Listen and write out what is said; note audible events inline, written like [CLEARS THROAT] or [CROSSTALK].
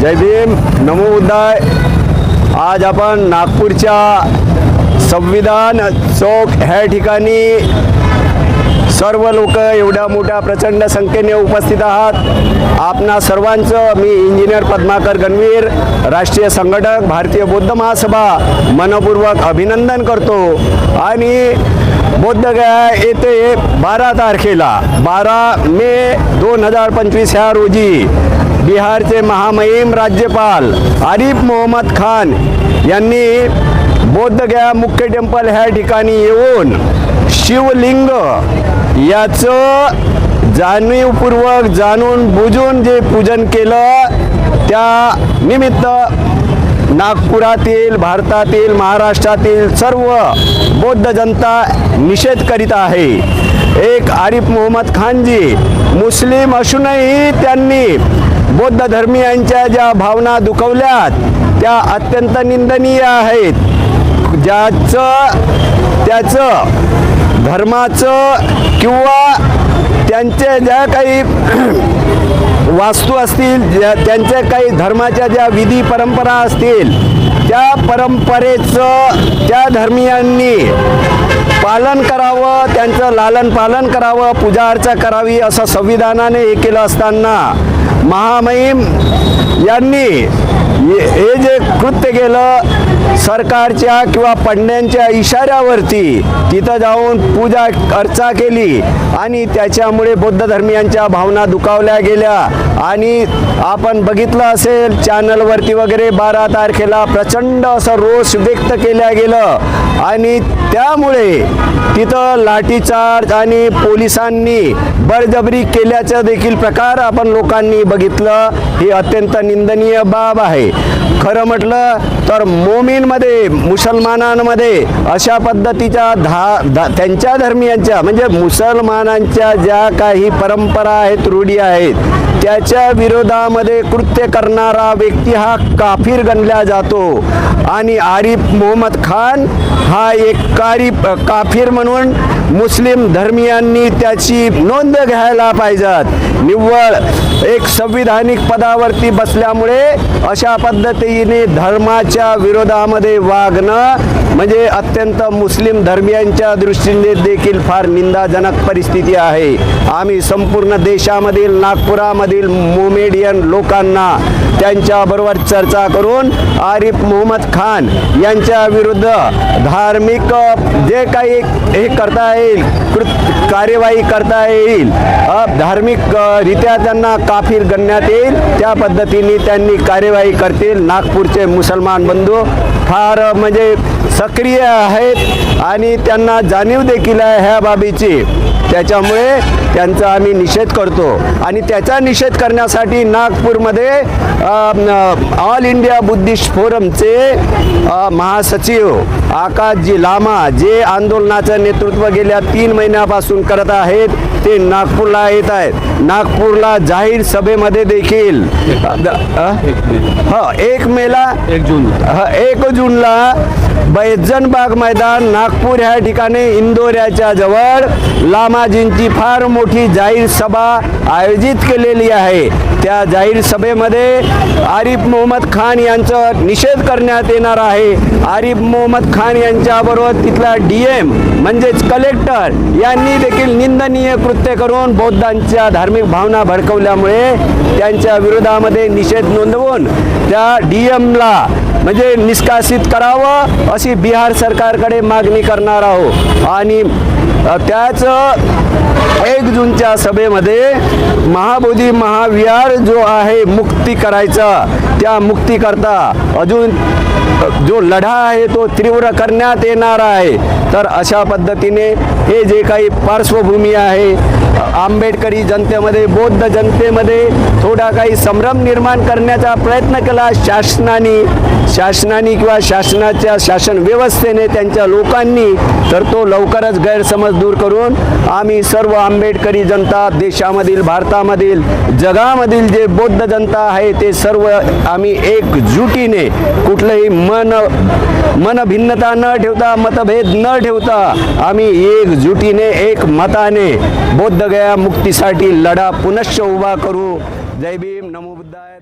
जय भीम नमो उदय आज आपण नागपूरच्या संविधान चौक ह्या ठिकाणी सर्व लोक एवढ्या मोठ्या प्रचंड संख्येने उपस्थित आहात. आपणा सर्वांचं मी इंजिनियर पद्माकर गणवीर राष्ट्रीय संघटक भारतीय बौद्ध महासभा मनपूर्वक अभिनंदन करतो. आणि बोद्धगया येथे बारा तारखेला बारा मे दोन हजार पंचवीस ह्या रोजी बिहारचे महामहिम राज्यपाल आरिफ मोहम्मद खान यांनी बोद्धगया मुख्य टेम्पल ह्या ठिकाणी येऊन शिवलिंग याचं जाणीवपूर्वक जाणून बुजून जे पूजन केलं त्या निमित्त नागपुरातील भारतातील महाराष्ट्रातील सर्व बौद्ध जनता निषेध करीत आहे. एक आरिफ मोहम्मद खानजी. मुस्लिम असूनही त्यांनी बौद्ध धर्मीयांच्या ज्या भावना दुखवल्यात त्या अत्यंत निंदनीय आहेत. ज्याचं त्याचं धर्माचं किंवा त्यांचे ज्या काही [CLEARS THROAT] वास्तू असतील ज्या त्यांच्या काही धर्माच्या ज्या विधी परंपरा असतील त्या परंपरेचं त्या धर्मियांनी पालन करावं त्यांचं लालन पालन करावं पूजा अर्चा करावी असं संविधानाने हे केलं असताना महामहिम यांनी हे हे जे कृत्य केलं सरकारच्या किंवा पंड्यांच्या इशाऱ्यावरती तिथं जाऊन पूजा अर्चा केली आणि त्याच्यामुळे बौद्ध धर्मियांच्या भावना दुखावल्या गेल्या. आणि आपण बघितलं असेल चॅनलवरती वगैरे बारा तारखेला प्रचंड असं रोष व्यक्त केल्या गेलं. आणि त्यामुळे तिथं लाठीचार्ज आणि पोलिसांनी बळजबरी केल्याचं देखील प्रकार आपण लोकांनी बघितलं. ही अत्यंत निंदनीय बाब आहे. खरं म्हटलं तर मोमीनमध्ये मुसलमानांमध्ये अशा पद्धतीच्या धा धा त्यांच्या धर्मियांच्या म्हणजे मुसलमानांच्या ज्या काही परंपरा आहेत रूढी आहेत त्याच्या विरोधामध्ये कृत्य करणारा व्यक्ती हा काफीर गणला जातो. आणि आरिफ मोहम्मद खान हा एक कारी काफीर म्हणून मुस्लिम धर्मियांनी त्याची नोंद घ्यायला पाहिजेत. निव्वळ एक संविधानिक पदावरती बसल्यामुळे अशा पद्धतीने धर्माच्या विरोधामध्ये वागणं म्हणजे अत्यंत मुस्लिम धर्मियांच्या दृष्टीने देखील फार निंदाजनक परिस्थिती आहे. आम्ही संपूर्ण देशामधील नागपुरामध्ये मधील मोमेडियन लोकांना त्यांच्याबरोबर चर्चा करून आरिफ मोहम्मद खान यांच्या विरुद्ध धार्मिक जे काही हे करता येईल कृत कार्यवाही करता येईल धार्मिक रित्या त्यांना काफीर गणण्यात येईल त्या पद्धतीने त्यांनी कार्यवाही करतील. नागपूरचे मुसलमान बंधू फार म्हणजे सक्रिय आहेत आणि त्यांना जाणीव देखील आहे ह्या बाबीची. त्याच्यामुळे त्यांचा आम्ही निषेध करतो. आणि त्याचा निषेध करण्यासाठी नागपूरमध्ये ऑल इंडिया बुद्धिस्ट फोरमचे महासचिव आकाशजी लामा जे आंदोलनाचं नेतृत्व गेल्या तीन महिन्यापासून करत आहेत ते नागपूरला येत आहेत. नागपूरला जाहीर सभेमध्ये देखील हा एक मेला एक जून. ह- एक जूनला बैजनबाग मैदान नागपूर ह्या ठिकाणी इंदोऱ्याच्या जवळ लामाजींची फार मोठी जाहीर सभा आयोजित केलेली आहे. त्या जाहीर सभेमध्ये आरिफ मोहम्मद खान यांचा निषेध करण्यात येणार आहे. आरिफ मोहम्मद खान यांच्याबरोबर तिथला डी एम म्हणजेच कलेक्टर यांनी देखील निंदनीय कृत्य करून बौद्धांच्या धार्मिक भावना भडकवल्यामुळे त्यांच्या विरोधामध्ये निषेध नोंदवून त्या डी एमला म्हणजे निष्कासित करावं अशी बिहार सरकारकडे मागणी करणार आहोत. आणि त्याच एक जूनच्या सभेमध्ये महाबोधी महाविहार जो आहे मुक्ती करायचा. त्या मुक्तीकरता अजून जो लढा आहे तो तीव्र करण्यात येणार आहे. तर अशा पद्धतीने हे जे काही पार्श्वभूमी आहे आंबेडकरी जनतेमध्ये बौद्ध जनतेमध्ये थोडा काही संभ्रम निर्माण करण्याचा प्रयत्न केला शासनाने. शासनाने किंवा शासनाच्या शासन व्यवस्थेने त्यांच्या लोकांनी तर तो लवकरच गैरसमज दूर करून आम्ही सर्व आंबेडकरी जनता देशामधील भारतामधील जगामधील जे बौद्ध जनता आहे ते सर्व आम्ही एकजुटीने कुठलंही मन मनभिन्नता न ठेवता मतभेद न ठेवता आम्ही एकजुटीने एक मताने बौद्धगया मुक्तीसाठी लढा पुनश्च उभा करू. जय भीम. नमो बुद्धाय.